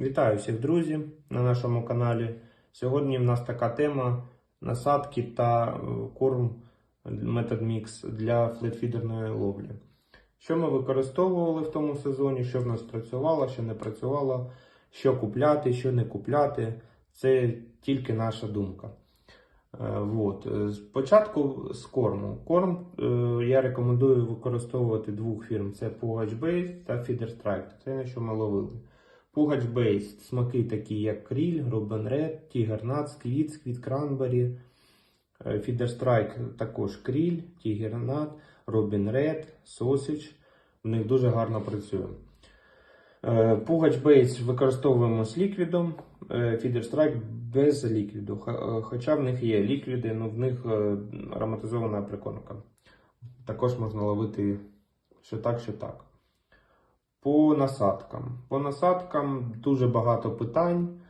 Вітаю всіх друзів на нашому каналі. Сьогодні в нас така тема насадки та е, корм метод мікс для флетфідерної ловлі. Що ми використовували в тому сезоні, що в нас працювало, що не працювало, що купляти, що не купляти. Це тільки наша думка. Е, Вот. Е, Спочатку з корму. Корм е, я рекомендую використовувати двох фірм: це Pugach Base та Feeder Strike. Це на що ми ловили. Пугач Бейс, смаки такі, як Кріль, Робен Ред, Тігер Нат, Сквіт, Сквіт Кранбері, Фідер Страйк також Кріль, Тігер Нат, Робін Ред, Сосіч. В них дуже гарно працює. Е, Пугач Бейс використовуємо з ліквідом, Фідер Страйк без ліквіду. Е, Хоча в них є ліквіди, але в них е, ароматизована прикормка. Також можна ловити що так, що так. По насадкам. По насадкам дуже багато питань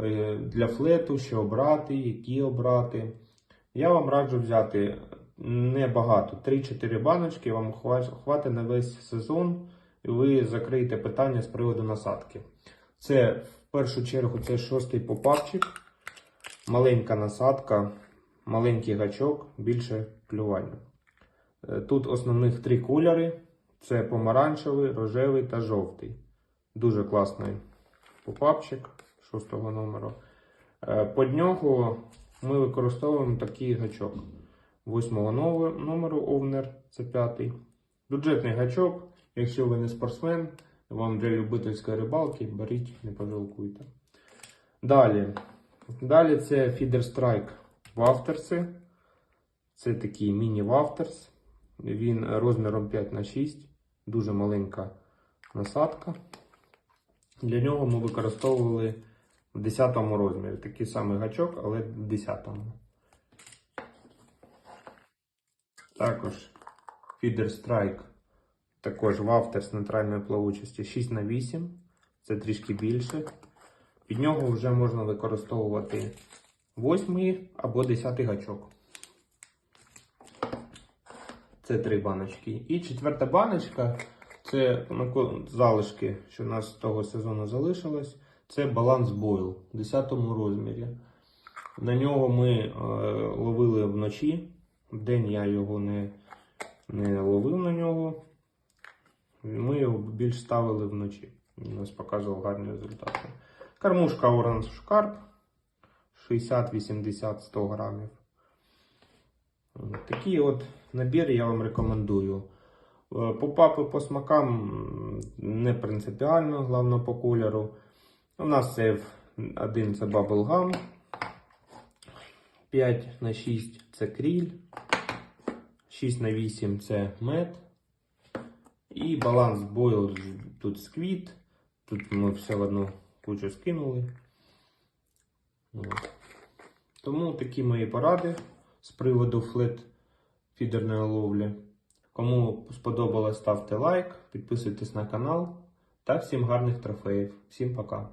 е, для флету, що обрати, які обрати. Я вам раджу взяти небагато, 3-4 баночки, вам хва- хватить на весь сезон, і ви закриєте питання з приводу насадки. Це в першу чергу це шостий попапчик, маленька насадка, маленький гачок, більше клювання. Е, Тут основних три кольори. Це помаранчевий, рожевий та жовтий. Дуже класний попапчик шостого номеру. Е, Под нього ми використовуємо такий гачок. Восьмого нове- номеру овнер, це п'ятий. Бюджетний гачок. Якщо ви не спортсмен, вам для любительської рибалки, беріть, не пожалкуйте. Далі. Далі це Feeder Strike Вафтерси. Це такий міні-вафтерс. Він розміром 5 на 6 дуже маленька насадка. Для нього ми використовували в 10 розмірі. Такий самий гачок, але в 10. Також Feeder Strike, також вафтер з нейтральної плавучості 6 на 8 Це трішки більше. Під нього вже можна використовувати 8 або 10 гачок. Це три баночки. І четверта баночка це ну, залишки, що у нас з того сезону залишилось. Це баланс бойл в 10 розмірі. На нього ми е, ловили вночі. Вдень я його не, не ловив на ннього. Ми його більш ставили вночі. Він нас показував гарні результати. Кормушка Orange Carp 60, 80, 100 грамів. Такий от набір я вам рекомендую. Е, Попапи по смакам не принципіально, головне по кольору. У нас це один це Bubblegum, 5 на 6 це кріль, 6 на 8 це мед. І баланс бойл тут сквіт. Тут ми все в одну кучу скинули. Тому такі мої поради з приводу флет фідерної ловлі. Кому сподобалось, ставте лайк, підписуйтесь на канал та всім гарних трофеїв. Всім пока!